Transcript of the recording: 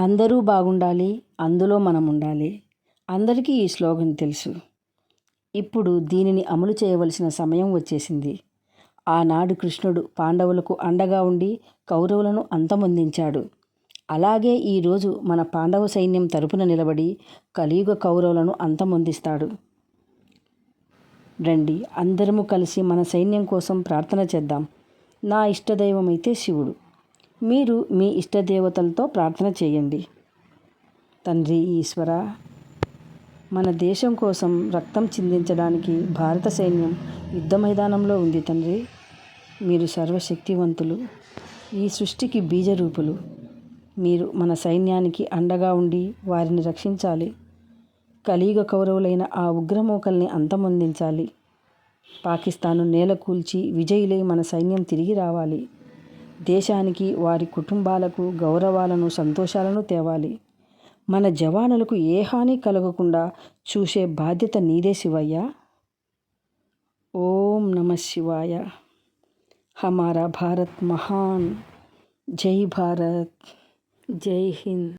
అందరూ బాగుండాలి అందులో మనం ఉండాలి అందరికీ ఈ స్లోగన్ తెలుసు. ఇప్పుడు దీనిని అమలు చేయవలసిన సమయం వచ్చేసింది. ఆనాడు కృష్ణుడు పాండవులకు అండగా ఉండి కౌరవులను అంతమొందించాడు. అలాగే ఈరోజు మన పాండవ సైన్యం తరపున నిలబడి కలియుగ కౌరవులను అంతమొందిస్తాడు. రండి అందరము కలిసి మన సైన్యం కోసం ప్రార్థన చేద్దాం. నా ఇష్టదైవమైతే అయితే శివుడు. మీరు మీ ఇష్టదేవతలతో ప్రార్థన చేయండి. తండ్రి ఈశ్వర మన దేశం కోసం రక్తం చిందించడానికి భారత సైన్యం యుద్ధ మైదానంలో ఉంది తండ్రి. మీరు సర్వశక్తివంతులు ఈ సృష్టికి బీజరూపులు. మీరు మన సైన్యానికి అండగా ఉండి వారిని రక్షించాలి. కలియుగ కౌరవులైన ఆ ఉగ్రమోకల్ని అంతమొందించాలి. పాకిస్తాను నేల కూల్చి విజయులై మన సైన్యం తిరిగి రావాలి. దేశానికి వారి కుటుంబాలకు గౌరవాలను సంతోషాలను తేవాలి. మన జవానులకు ఏ హాని కలగకుండా చూసే బాధ్యత నీదే శివయ్య. ఓం నమ శివాయ. హమారా భారత్ మహాన్. జై భారత్. జై హింద్.